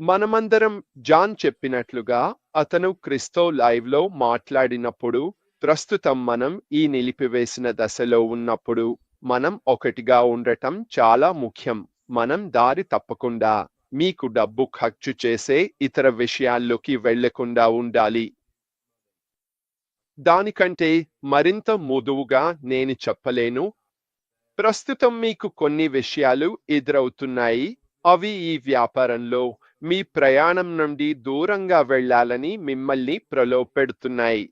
మనమందరం జాన్ చెప్పినట్లుగా అతను క్రిస్తో లైవ్లో మాట్లాడినప్పుడు ప్రస్తుతం మనం ఈ నిలిపివేసిన దశలో ఉన్నప్పుడు మనం ఒకటిగా ఉండటం చాలా ముఖ్యం. మనం దారి తప్పకుండా మీకు డబ్బు ఖర్చు చేసే ఇతర విషయాల్లోకి వెళ్ళకుండా ఉండాలి. దానికంటే మరింత మృదువుగా నేను చెప్పలేను. ప్రస్తుతం మీకు కొన్ని విషయాలు ఎదురవుతున్నాయి. అవి ఈ వ్యాపారంలో మీ ప్రయాణం నుండి దూరంగా వెళ్ళాలని మిమ్మల్ని ప్రలోపెడుతున్నాయి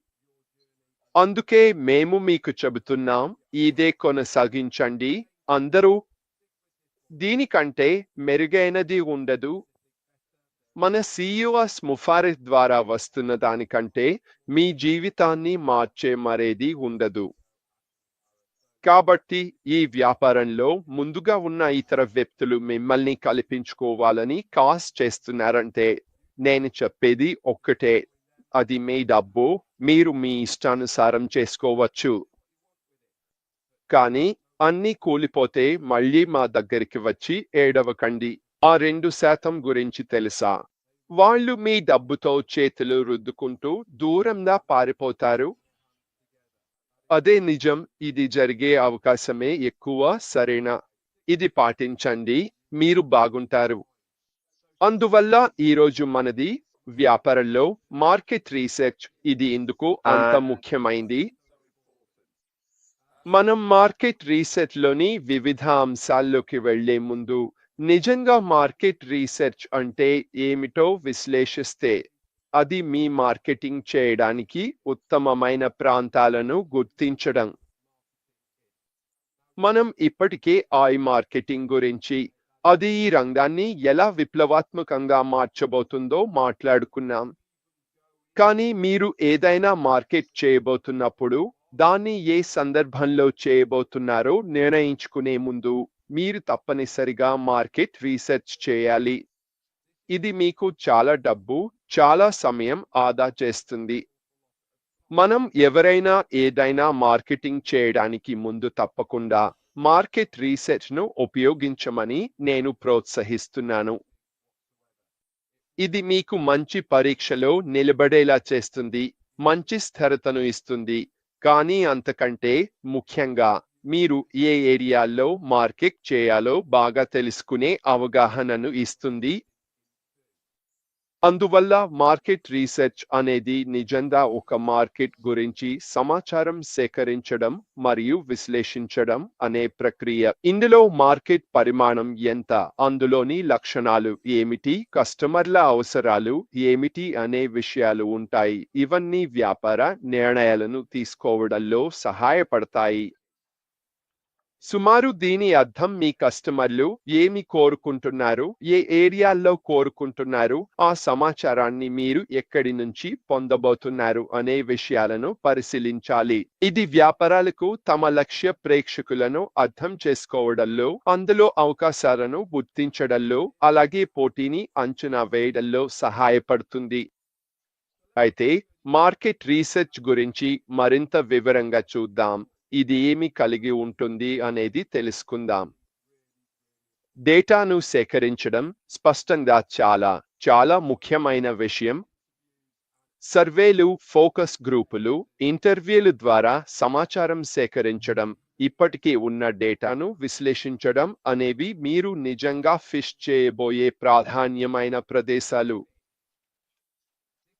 అందుకే మేము మీకు చెబుతున్నాం ఇదే కొనసాగించండి. అందరూ దీనికంటే మెరుగైనది ఉండదు. మన సిఇఓస్ ముఫారిస్ ద్వారా వస్తున్న దానికంటే మీ జీవితాన్ని మార్చే మరేది ఉండదు. కాబట్టి ఈ వ్యాపారంలో ముందుగా ఉన్న ఇతర వ్యక్తులు మిమ్మల్ని కల్పించుకోవాలని కాస్ చేస్తున్నారంటే నేను చెప్పేది ఒక్కటే. అది మీ డబ్బు మీరు మీ ఇష్టానుసారం చేసుకోవచ్చు. కానీ అన్ని కూలిపోతే మళ్ళీ మా దగ్గరికి వచ్చి ఏడవకండి. ఆ రెండు శాతం గురించి తెలుసా? వాళ్ళు మీ డబ్బుతో చేతులు రుద్దుకుంటూ దూరంగా పారిపోతారు. అదే నిజం. ఇది జరిగే అవకాశమే ఎక్కువ. సరేనా? ఇది పాటించండి. మీరు బాగుంటారు. అందువల్ల ఈరోజు మనది వ్యాపారంలో మార్కెట్ రీసెర్చ్. ఇది ఎందుకు అంత ముఖ్యమైంది? మనం మార్కెట్ రీసెర్చ్లోని వివిధ అంశాల్లోకి వెళ్ళే ముందు నిజంగా మార్కెట్ రీసెర్చ్ అంటే ఏమిటో విశ్లేషిస్తే అది మీ మార్కెటింగ్ చేయడానికి ఉత్తమమైన ప్రాంతాలను గుర్తించడం. మనం ఇప్పటికే ఐ మార్కెటింగ్ గురించి అది ఈ రంగాన్ని ఎలా విప్లవాత్మకంగా మార్చబోతుందో మాట్లాడుకున్నాం. కానీ మీరు ఏదైనా మార్కెట్ చేయబోతున్నప్పుడు దాన్ని ఏ సందర్భంలో చేయబోతున్నారో నిర్ణయించుకునే ముందు మీరు తప్పనిసరిగా మార్కెట్ రీసెర్చ్ చేయాలి. ఇది మీకు చాలా డబ్బు చాలా సమయం ఆదా చేస్తుంది. మనం ఎవరైనా ఏదైనా మార్కెటింగ్ చేయడానికి ముందు తప్పకుండా మార్కెట్ రీసెర్చ్ను ఉపయోగించమని నేను ప్రోత్సహిస్తున్నాను. ఇది మీకు మంచి పరీక్షలో నిలబడేలా చేస్తుంది మంచి స్థిరతను ఇస్తుంది. కానీ అంతకంటే ముఖ్యంగా మీరు ఏ ఏరియాల్లో మార్కెట్ చేయాలో బాగా తెలుసుకునే అవగాహనను ఇస్తుంది. అందువల్ల మార్కెట్ రీసెర్చ్ అనేది నిజంగా ఒక మార్కెట్ గురించి సమాచారం సేకరించడం మరియు విశ్లేషించడం అనే ప్రక్రియ. ఇందులో మార్కెట్ పరిమాణం ఎంత? అందులోని లక్షణాలు ఏమిటి? కస్టమర్ల అవసరాలు ఏమిటి? అనే విషయాలు ఉంటాయి. ఇవన్నీ వ్యాపార నిర్ణయాలను తీసుకోవడంలో సహాయపడతాయి. సుమారు దీని అర్థం మీ కస్టమర్లు ఏమి కోరుకుంటున్నారు ఏ ఏరియాల్లో కోరుకుంటున్నారు ఆ సమాచారాన్ని మీరు ఎక్కడి నుంచి పొందబోతున్నారు అనే విషయాలను పరిశీలించాలి. ఇది వ్యాపారాలకు తమ లక్ష్య ప్రేక్షకులను అర్థం చేసుకోవడంలో అందులో అవకాశాలను గుర్తించడంలో అలాగే పోటీని అంచనా వేయడంలో సహాయపడుతుంది. అయితే మార్కెట్ రీసెర్చ్ గురించి మరింత వివరంగా చూద్దాం. ఇది ఏమి కలిగి ఉంటుంది అనేది తెలుసుకుందాం. డేటాను సేకరించడం స్పష్టంగా చాలా చాలా ముఖ్యమైన విషయం. సర్వేలు ఫోకస్ గ్రూపులు ఇంటర్వ్యూలు ద్వారా సమాచారం సేకరించడం ఇప్పటికీ ఉన్న డేటాను విశ్లేషించడం అనేవి మీరు నిజంగా ఫిష్ చేయబోయే ప్రాధాన్యమైన ప్రదేశాలు.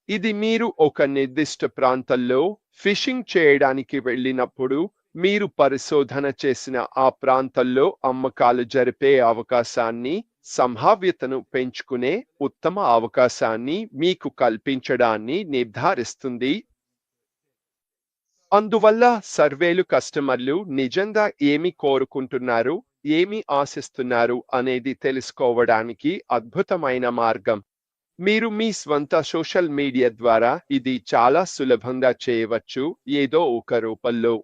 ఇది మీరు ఒక నిర్దిష్ట ప్రాంతంలో ఫిషింగ్ చేయడానికి వెళ్ళినప్పుడు మీరు పరిశోధన చేసిన ఆ ప్రాంతంలో అమ్మకాలు జరిపే అవకాశాన్ని సంభావ్యతను పెంచుకునే ఉత్తమ అవకాశాన్ని మీకు కల్పించడాన్ని నిర్ధారిస్తుంది. అందువల్ల సర్వేలు కస్టమర్లు నిజంగా ఏమి కోరుకుంటున్నారు ఏమి ఆశిస్తున్నారు అనేది తెలుసుకోవడానికి అద్భుతమైన మార్గం. మీరు మీ స్వంత సోషల్ మీడియా ద్వారా ఇది చాలా సులభంగా చేయవచ్చు ఏదో ఒక రూపంలో.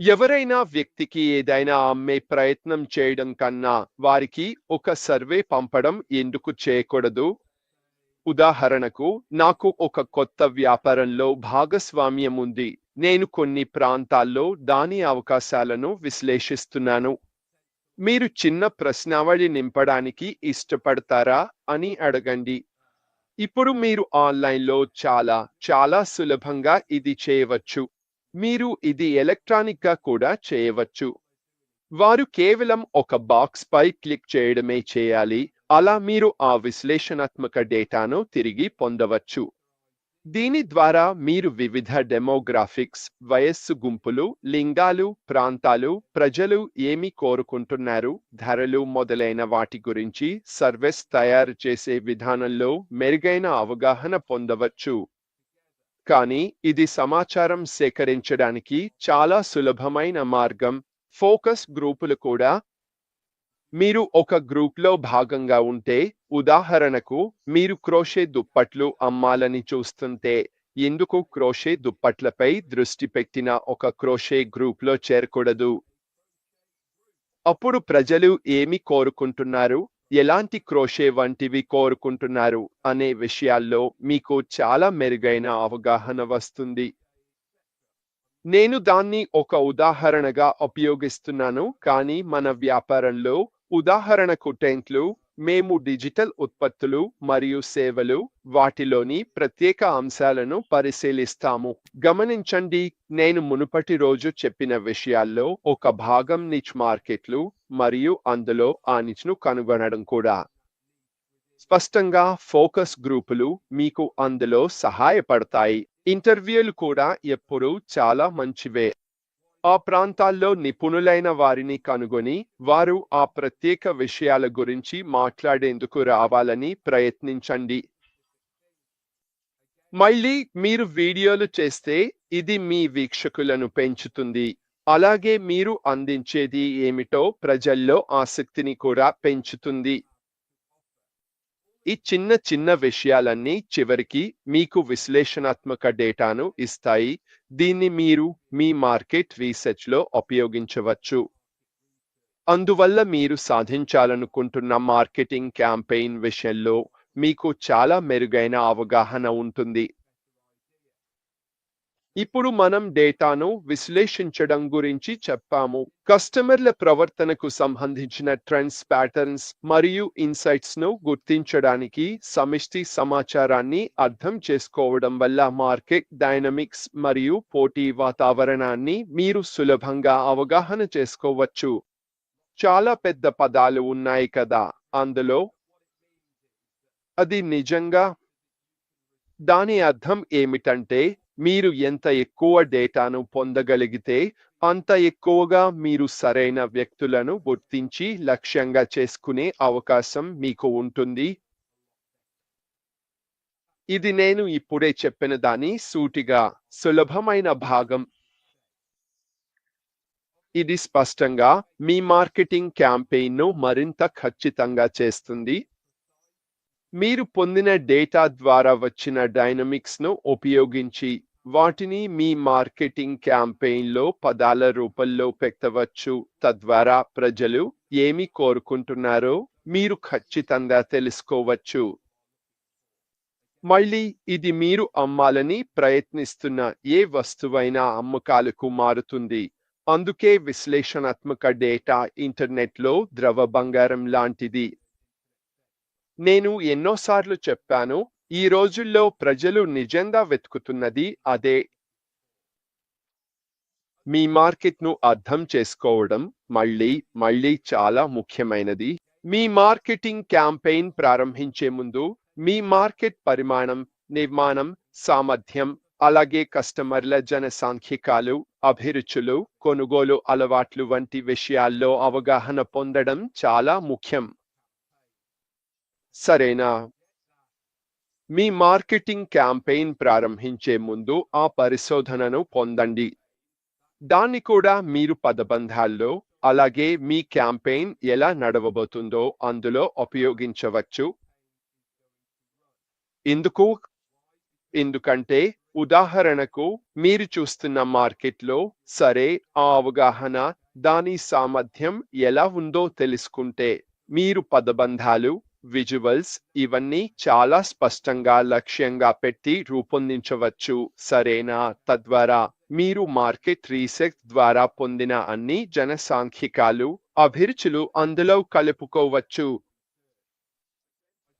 ఎవరైనా వ్యక్తికి ఏదైనా అమ్మే ప్రయత్నం చేయడం కన్నా వారికి ఒక సర్వే పంపడం ఎందుకు చేయకూడదు? ఉదాహరణకు నాకు ఒక కొత్త వ్యాపారంలో భాగస్వామ్యం ఉంది. నేను కొన్ని ప్రాంతాల్లో దాని అవకాశాలను విశ్లేషిస్తున్నాను. మీరు చిన్న ప్రశ్నావళి నింపడానికి ఇష్టపడతారా అని అడగండి. ఇప్పుడు మీరు ఆన్లైన్లో చాలా చాలా సులభంగా ఇది చేయవచ్చు. మీరు ఇది ఎలక్ట్రానిక్గా కూడా చేయవచ్చు. వారు కేవలం ఒక బాక్స్ పై క్లిక్ చేయడమే చేయాలి. అలా మీరు ఆ విశ్లేషణాత్మక డేటాను తిరిగి పొందవచ్చు. దీని ద్వారా మీరు వివిధ డెమోగ్రాఫిక్స్ వయస్సు గుంపులు లింగాలు ప్రాంతాలు ప్రజలు ఏమి కోరుకుంటున్నారు ధరలు మొదలైన వాటి గురించి సర్వీస్ తయారు చేసే విధానంలో మెరుగైన అవగాహన పొందవచ్చు. కానీ ఇది సమాచారం సేకరించడానికి చాలా సులభమైన మార్గం. ఫోకస్ గ్రూపులు కూడా. మీరు ఒక గ్రూప్లో భాగంగా ఉంటే ఉదాహరణకు మీరు క్రోషే దుప్పట్లు అమ్మాలని చూస్తుంటే ఎందుకు క్రోషే దుప్పట్లపై దృష్టి పెట్టిన ఒక క్రోషే గ్రూప్లో చేరకూడదు? అప్పుడు ప్రజలు ఏమి కోరుకుంటున్నారు? ఎలాంటి క్రోషే వంటివి కోరుకుంటున్నారు అనే విషయాల్లో మీకు చాలా మెరుగైన అవగాహన వస్తుంది. నేను దాన్ని ఒక ఉదాహరణగా ఉపయోగిస్తున్నాను కానీ మన వ్యాపారంలో ఉదాహరణకు టెంట్లు మేము డిజిటల్ ఉత్పత్తులు మరియు సేవలు వాటిలోని ప్రత్యేక అంశాలను పరిశీలిస్తాము. గమనించండి నేను మునుపటి రోజు చెప్పిన విషయాల్లో ఒక భాగం నిచ్ మార్కెట్లు మరియు అందులో ఆ నిచ్ను కనుగొనడం కూడా. స్పష్టంగా ఫోకస్ గ్రూపులు మీకు అందులో సహాయపడతాయి. ఇంటర్వ్యూలు కూడా ఎప్పుడూ చాలా మంచివే. ఆ ప్రాంతాల్లో నిపుణులైన వారిని కనుగొని వారు ఆ ప్రత్యేక విషయాల గురించి మాట్లాడేందుకు రావాలని ప్రయత్నించండి. మళ్ళీ మీరు వీడియోలు చేస్తే ఇది మీ వీక్షకులను పెంచుతుంది. అలాగే మీరు అందించేది ఏమిటో ప్రజల్లో ఆసక్తిని కూడా పెంచుతుంది. ఈ చిన్న చిన్న విషయాలన్నీ చివరికి మీకు విశ్లేషణాత్మక డేటాను ఇస్తాయి. దీన్ని మీరు మీ మార్కెట్ రీసెర్చ్లో ఉపయోగించవచ్చు. అందువల్ల మీరు సాధించాలనుకుంటున్న మార్కెటింగ్ క్యాంపెయిన్ విషయంలో మీకు చాలా మెరుగైన అవగాహన ఉంటుంది. ఇప్పుడు మనం డేటాను విశ్లేషించడం గురించి చెప్పాము. కస్టమర్ల ప్రవర్తనకు సంబంధించిన ట్రెండ్స్ ప్యాటర్న్స్ మరియు ఇన్సైట్స్ను గుర్తించడానికి సమిష్టి సమాచారాన్ని అర్థం చేసుకోవడం వల్ల మార్కెట్ డైనమిక్స్ మరియు పోటీ వాతావరణాన్ని మీరు సులభంగా అవగాహన చేసుకోవచ్చు. చాలా పెద్ద పదాలు ఉన్నాయి కదా! అందులో అది నిజంగా దాని అర్థం ఏమిటంటే మీరు ఎంత ఎక్కువ డేటాను పొందగలిగితే అంత ఎక్కువగా మీరు సరైన వ్యక్తులను గుర్తించి లక్ష్యంగా చేసుకునే అవకాశం మీకు ఉంటుంది. ఇది నేను ఇప్పుడే చెప్పిన దాని సూటిగా సులభమైన భాగం. ఇది స్పష్టంగా మీ మార్కెటింగ్ క్యాంపెయిన్ను మరింత ఖచ్చితంగా చేస్తుంది. మీరు పొందిన డేటా ద్వారా వచ్చిన డైనమిక్స్ను ఉపయోగించి వాటిని మీ మార్కెటింగ్ క్యాంపెయిన్లో పదాల రూపంలో పెట్టవచ్చు. తద్వారా ప్రజలు ఏమి కోరుకుంటున్నారో మీరు ఖచ్చితంగా తెలుసుకోవచ్చు. మళ్ళీ ఇది మీరు అమ్మాలని ప్రయత్నిస్తున్న ఏ వస్తువైనా అమ్మకాలకు మారుతుంది. అందుకే విశ్లేషణాత్మక డేటా ఇంటర్నెట్లో ద్రవ బంగారం లాంటిది. నేను ఎన్నోసార్లు చెప్పాను ఈ రోజుల్లో ప్రజలు నిజంగా వెతుకుతున్నది అదే. మీ మార్కెట్ను అర్థం చేసుకోవడం మళ్ళీ మళ్ళీ చాలా ముఖ్యమైనది. మీ మార్కెటింగ్ క్యాంపెయిన్ ప్రారంభించే ముందు మీ మార్కెట్ పరిమాణం నిర్మాణం సామర్థ్యం అలాగే కస్టమర్ల జనసాంఖ్యకాలు అభిరుచులు కొనుగోలు అలవాట్లు వంటి విషయాల్లో అవగాహన పొందడం చాలా ముఖ్యం. సరేనా? మీ మార్కెటింగ్ క్యాంపెయిన్ ప్రారంభించే ముందు ఆ పరిశోధనను పొందండి. దాన్ని కూడా మీరు పదబంధాల్లో అలాగే మీ క్యాంపెయిన్ ఎలా నడవబోతుందో అందులో ఉపయోగించవచ్చు. ఎందుకు ఎందుకంటే ఉదాహరణకు మీరు చూస్తున్న మార్కెట్లో సరే ఆ అవగాహన దాని సామర్థ్యం ఎలా ఉందో తెలుసుకుంటే మీరు పదబంధాలు విజువల్స్ ఇవన్నీ చాలా స్పష్టంగా లక్ష్యంగా పెట్టి రూపొందించవచ్చు. సరేనా? తద్వారా మీరు మార్కెట్ రీసెర్చ్ ద్వారా పొందిన అన్ని జనసాంఖ్యకాలు అభిరుచులు అందులో కలుపుకోవచ్చు.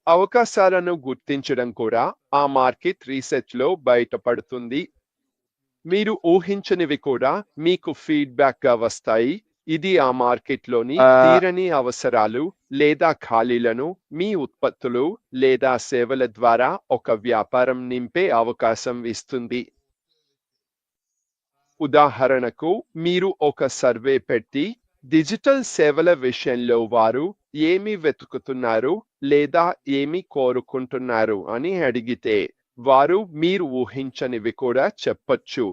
అవకాశాలను గుర్తించడం కూడా ఆ మార్కెట్ రీసెర్చ్లో బయటపడుతుంది. మీరు ఊహించనివి కూడా మీకు ఫీడ్బ్యాక్గా వస్తాయి. ఇది ఆ మార్కెట్లోని. తీరని అవసరాలు లేదా ఖాళీలను మీ ఉత్పత్తులు లేదా సేవల ద్వారా ఒక వ్యాపారం నింపే అవకాశం ఇస్తుంది ఉదాహరణకు మీరు ఒక సర్వే పెట్టి డిజిటల్ సేవల విషయంలో వారు ఏమి వెతుకుతున్నారు లేదా ఏమి కోరుకుంటున్నారు అని అడిగితే వారు మీరు ఊహించనివి కూడా చెప్పొచ్చు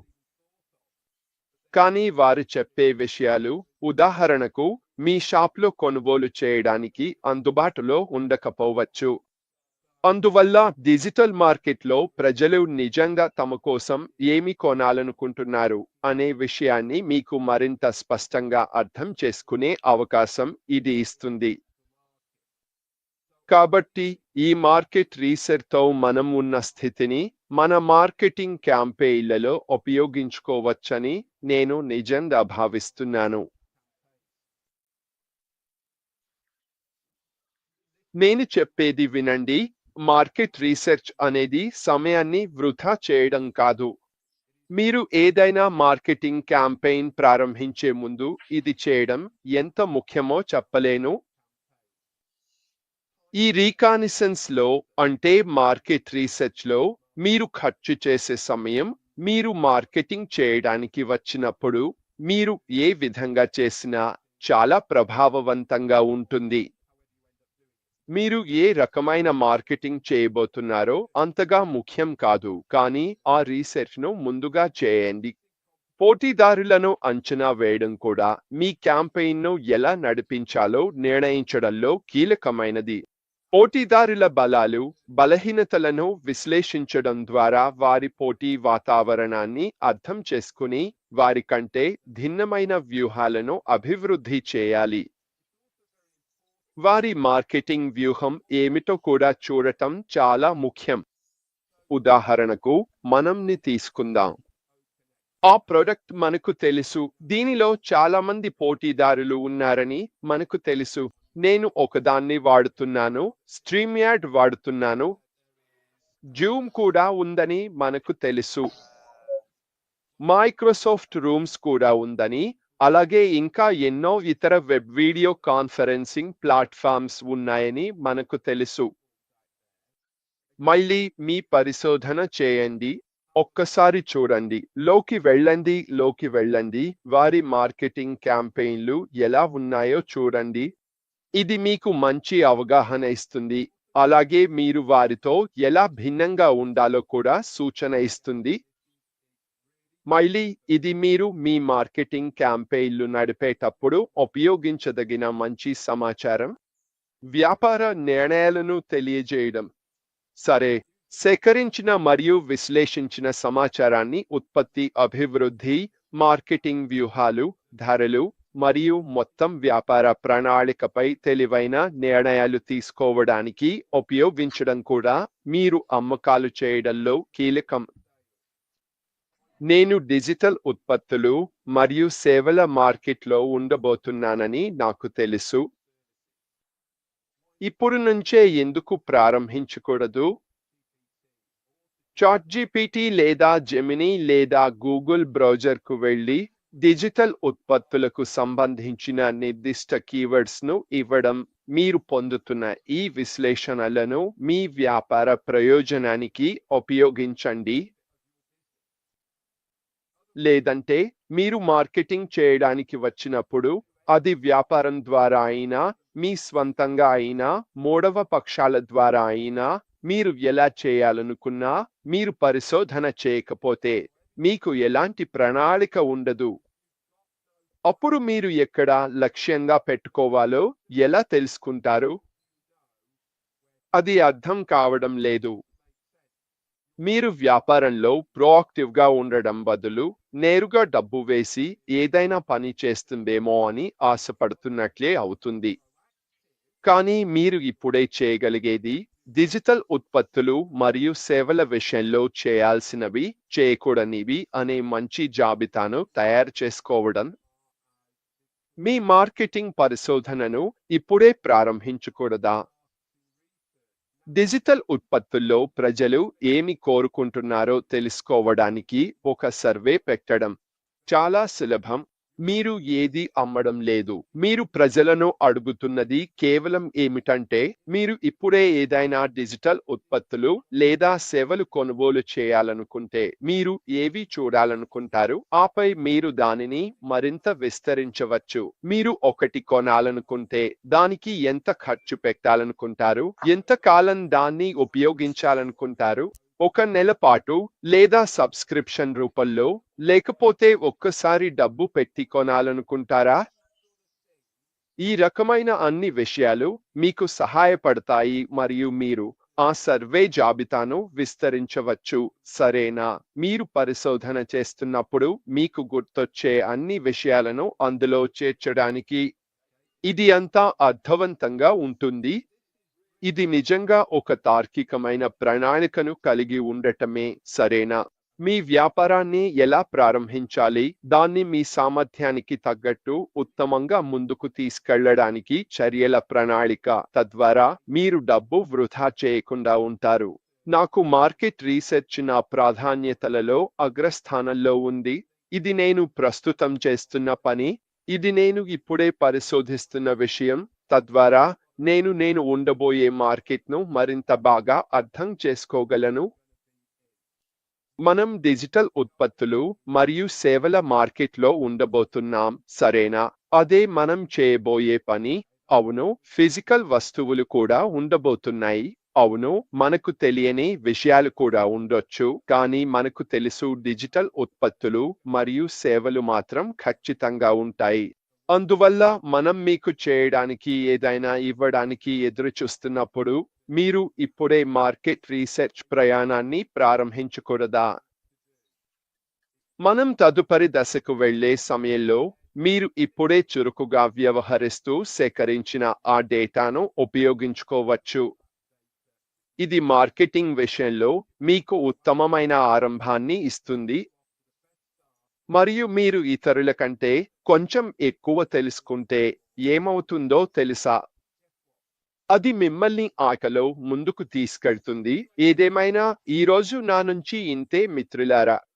కానీ వారు చెప్పే విషయాలు ఉదాహరణకు మీ షాప్లో కొనుగోలు చేయడానికి అందుబాటులో ఉండకపోవచ్చు. అందువల్ల డిజిటల్ మార్కెట్లో ప్రజలు నిజంగా తమ కోసం ఏమి కొనాలనుకుంటున్నారు అనే విషయాన్ని మీకు మరింత స్పష్టంగా అర్థం చేసుకునే అవకాశం ఇది ఇస్తుంది. కాబట్టి ఈ మార్కెట్ రీసెర్చ్తో మనం ఉన్న స్థితిని మన మార్కెటింగ్ క్యాంపెయిన్లలో ఉపయోగించుకోవచ్చని నేను నిజంగా భావిస్తున్నాను. నేను చెప్పేది వినండి. మార్కెట్ రీసెర్చ్ అనేది సమయాన్ని వృధా చేయడం కాదు. మీరు ఏదైనా మార్కెటింగ్ క్యాంపెయిన్ ప్రారంభించే ముందు ఇది చేయడం ఎంత ముఖ్యమో చెప్పలేను. ఈ రీకానిసెన్స్లో అంటే మార్కెట్ రీసెర్చ్లో మీరు ఖర్చు చేసే సమయం మీరు మార్కెటింగ్ చేయడానికి వచ్చినప్పుడు మీరు ఏ విధంగా చేసినా చాలా ప్రభావవంతంగా ఉంటుంది. మీరు ఏ రకమైన మార్కెటింగ్ చేయబోతున్నారో అంతగా ముఖ్యం కాదు కానీ ఆ రీసెర్చ్ను ముందుగా చేయండి. పోటీదారులను అంచనా వేయడం కూడా మీ క్యాంపెయిన్ను ఎలా నడిపించాలో నిర్ణయించడంలో కీలకమైనది. పోటీదారుల బలాలు బలహీనతలను విశ్లేషించడం ద్వారా వారి పోటీ వాతావరణాన్ని అర్థం చేసుకుని వారి కంటే భిన్నమైన వ్యూహాలను అభివృద్ధి చేయాలి. వారి మార్కెటింగ్ వ్యూహం ఏమిటో కూడా చూడటం చాలా ముఖ్యం. ఉదాహరణకు మనంని తీసుకుందాం. ఆ ప్రొడక్ట్ మనకు తెలుసు. దీనిలో చాలా మంది పోటీదారులు ఉన్నారని మనకు తెలుసు. నేను ఒకదాన్ని వాడుతున్నాను స్ట్రీమ్ యాడ్ వాడుతున్నాను. జూమ్ కూడా ఉందని మనకు తెలుసు. మైక్రోసాఫ్ట్ రూమ్స్ కూడా ఉందని అలాగే ఇంకా ఎన్నో ఇతర వెబ్ వీడియో కాన్ఫరెన్సింగ్ ప్లాట్ఫామ్స్ ఉన్నాయని మనకు తెలుసు. మళ్ళీ మీ పరిశోధన చేయండి. ఒక్కసారి చూడండి. లోకి వెళ్ళండి లోకి వెళ్ళండి. వారి మార్కెటింగ్ క్యాంపెయిన్లు ఎలా ఉన్నాయో చూడండి. ఇది మీకు మంచి అవగాహన ఇస్తుంది. అలాగే మీరు వారితో ఎలా భిన్నంగా ఉండాలో కూడా సూచన ఇస్తుంది. మళ్ళీ ఇది మీరు మీ మార్కెటింగ్ క్యాంపెయిన్లు నడిపేటప్పుడు ఉపయోగించదగిన మంచి సమాచారం? వ్యాపార నిర్ణయాలను తెలియజేయడం. సరే సేకరించిన మరియు విశ్లేషించిన సమాచారాన్ని ఉత్పత్తి అభివృద్ధి మార్కెటింగ్ వ్యూహాలు ధరలు మరియు మొత్తం వ్యాపార ప్రణాళికపై తెలివైన నిర్ణయాలు తీసుకోవడానికి ఉపయోగించడం కూడా మీరు అమ్మకాలు చేయడంలో కీలకం. నేను డిజిటల్ ఉత్పత్తులు మరియు సేవల మార్కెట్లో ఉండబోతున్నానని నాకు తెలుసు. ఇప్పుడు నుంచే ఎందుకు ప్రారంభించకూడదు? చాట్ జీపీటీ లేదా జెమినీ లేదా గూగుల్ బ్రౌజర్కు వెళ్ళి డిజిటల్ ఉత్పత్తులకు సంబంధించిన నిర్దిష్ట కీవర్డ్స్ను ఇవ్వడం మీరు పొందుతున్న ఈ విశ్లేషణలను మీ వ్యాపార ప్రయోజనానికి ఉపయోగించండి. లేదంటే మీరు మార్కెటింగ్ చేయడానికి వచ్చినప్పుడు అది వ్యాపారం ద్వారా అయినా మీ స్వంతంగా అయినా మూడవ పక్షాల ద్వారా అయినా మీరు ఎలా చేయాలనుకున్నా మీరు పరిశోధన చేయకపోతే మీకు ఎలాంటి ప్రణాళిక ఉండదు. అప్పుడు మీరు ఎక్కడ లక్ష్యంగా పెట్టుకోవాలో ఎలా తెలుసుకుంటారు? అది అర్థం కావడం లేదు. మీరు వ్యాపారంలో ప్రోయాక్టివ్గా ఉండడం బదులు నేరుగా డబ్బు వేసి ఏదైనా పని చేస్తుందేమో అని ఆశపడుతున్నట్లే అవుతుంది. కానీ మీరు ఇప్పుడే చేయగలిగేది డిజిటల్ ఉత్పత్తులు మరియు సేవల విషయంలో చేయాల్సినవి చేయకూడనివి అనే మంచి జాబితాను తయారు చేసుకోవడం మీ మార్కెటింగ్ పరిశోధనను ఇప్పుడే ప్రారంభించకూడదా? డిజిటల్ ఉత్పత్తుల్లో ప్రజలు ఏమి కోరుకుంటున్నారో తెలుసుకోవడానికి ఒక సర్వే పెట్టడం చాలా సులభం మీరు ఏది అమ్మడం లేదు. మీరు ప్రజలను అడుగుతున్నది కేవలం ఏమిటంటే మీరు ఇప్పుడే ఏదైనా డిజిటల్ ఉత్పత్తులు లేదా సేవలు కొనుగోలు చేయాలనుకుంటే మీరు ఏవి చూడాలనుకుంటారు? ఆపై మీరు దానిని మరింత విస్తరించవచ్చు. మీరు ఒకటి కొనాలనుకుంటే దానికి ఎంత ఖర్చు పెట్టాలనుకుంటారు? ఎంత కాలం దాన్ని ఉపయోగించాలనుకుంటారు? ఒక నెల పాటు లేదా సబ్స్క్రిప్షన్ రూపంలో లేకపోతే ఒక్కసారి డబ్బు పెట్టి కొనాలనుకుంటారా? ఈ రకమైన అన్ని విషయాలు మీకు సహాయపడతాయి మరియు మీరు ఆ సర్వే జాబితాను విస్తరించవచ్చు సరేనా? మీరు పరిశోధన చేస్తున్నప్పుడు మీకు గుర్తొచ్చే అన్ని విషయాలను అందులో చేర్చడానికి ఇది అంతా అర్థవంతంగా ఉంటుంది. ఇది నిజంగా ఒక తార్కికమైన ప్రణాళికను కలిగి ఉండటమే సరేనా? మీ వ్యాపారాన్ని ఎలా ప్రారంభించాలి? దాన్ని మీ సామర్థ్యానికి తగ్గట్టు ఉత్తమంగా ముందుకు తీసుకెళ్ళడానికి చర్యల ప్రణాళిక తద్వారా మీరు డబ్బు వృధా చేయకుండా ఉంటారు. నాకు మార్కెట్ రీసెర్చ్ నా ప్రాధాన్యతలలో అగ్రస్థానంలో ఉంది. ఇది నేను ప్రస్తుతం చేస్తున్న పని. ఇది నేను ఇప్పుడే పరిశోధిస్తున్న విషయం. తద్వారా నేను నేను ఉండబోయే మార్కెట్ను మరింత బాగా అర్థం చేసుకోగలను. మనం డిజిటల్ ఉత్పత్తులు మరియు సేవల మార్కెట్లో ఉండబోతున్నాం సరేనా? అదే మనం చేయబోయే పని. అవును ఫిజికల్ వస్తువులు కూడా ఉండబోతున్నాయి. అవును మనకు తెలియని విషయాలు కూడా ఉండొచ్చు. కానీ మనకు తెలుసు డిజిటల్ ఉత్పత్తులు మరియు సేవలు మాత్రం ఖచ్చితంగా ఉంటాయి. అందువల్ల మనం మీకు చేయడానికి ఏదైనా ఇవ్వడానికి ఎదురు చూస్తున్నప్పుడు మీరు ఇప్పుడే మార్కెట్ రీసెర్చ్ ప్రయాణాన్ని ప్రారంభించకూడదా? మనం తదుపరి దశకు వెళ్ళే సమయంలో మీరు ఇప్పుడే చురుకుగా వ్యవహరిస్తూ సేకరించిన ఆ డేటాను ఉపయోగించుకోవచ్చు. ఇది మార్కెటింగ్ విషయంలో మీకు ఉత్తమమైన ఆరంభాన్ని ఇస్తుంది మరియు మీరు ఇతరుల కంటే కొంచెం ఎక్కువ తెలుసుకుంటే ఏమవుతుందో తెలుసా? అది మిమ్మల్ని ఆటలో ముందుకు తీసుకెళ్తుంది. ఏదేమైనా ఈ రోజు నా నుంచి ఇంతే మిత్రులారా.